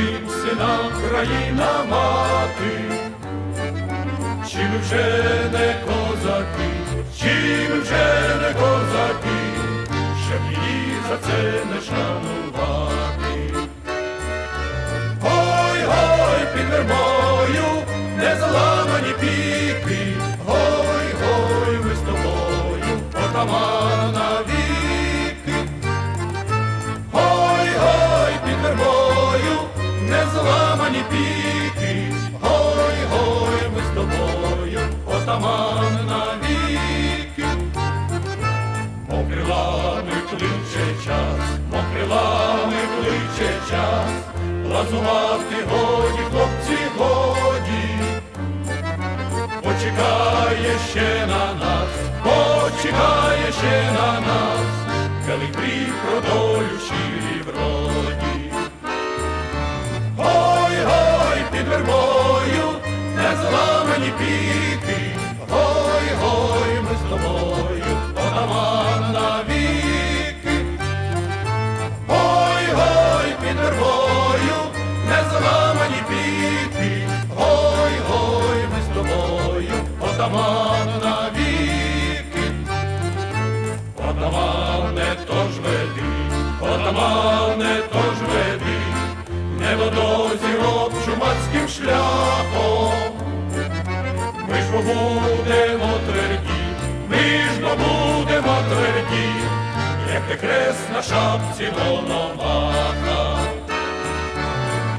родився сина країна мати, чи ми вже не козаки? Піки, гой, гой, ми з тобою, отаман навіки. Мокрилами кличе час, мокрилами кличе час, лазувати годі, хлопці, годі, почекає ще на нас, почекає ще на нас, Калибрі про долю щирі вроді. Зламані піки, гой, гой, ми з тобою, отаман навіки. Гой, гой, під вербою, не зламані піки, гой, гой, ми з тобою, отаман навіки. Отамане, тож веди, отамане, будемо тверді, ми ж бо будемо тверді, як крест на шапці мономаха.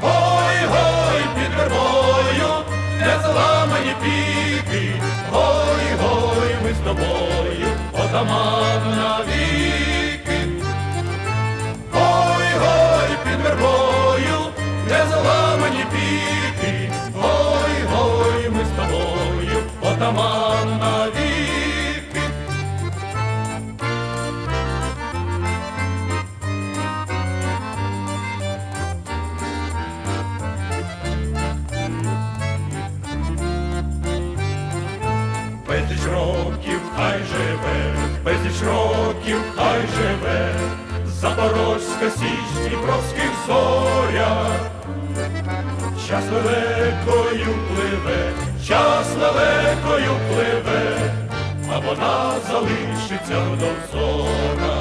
Гой, гой, під вербою, не зламані піки, гой, гой, ми з тобою, отаман навіки. Гой, гой, під вербою, не зламані піки, отаман навіки. Безліч років хай живе, безліч років хай живе, Запорозька січ Дніпровських зоря. Час лелекою пливе, час лелекою пливе, а вона залишиться до дозора.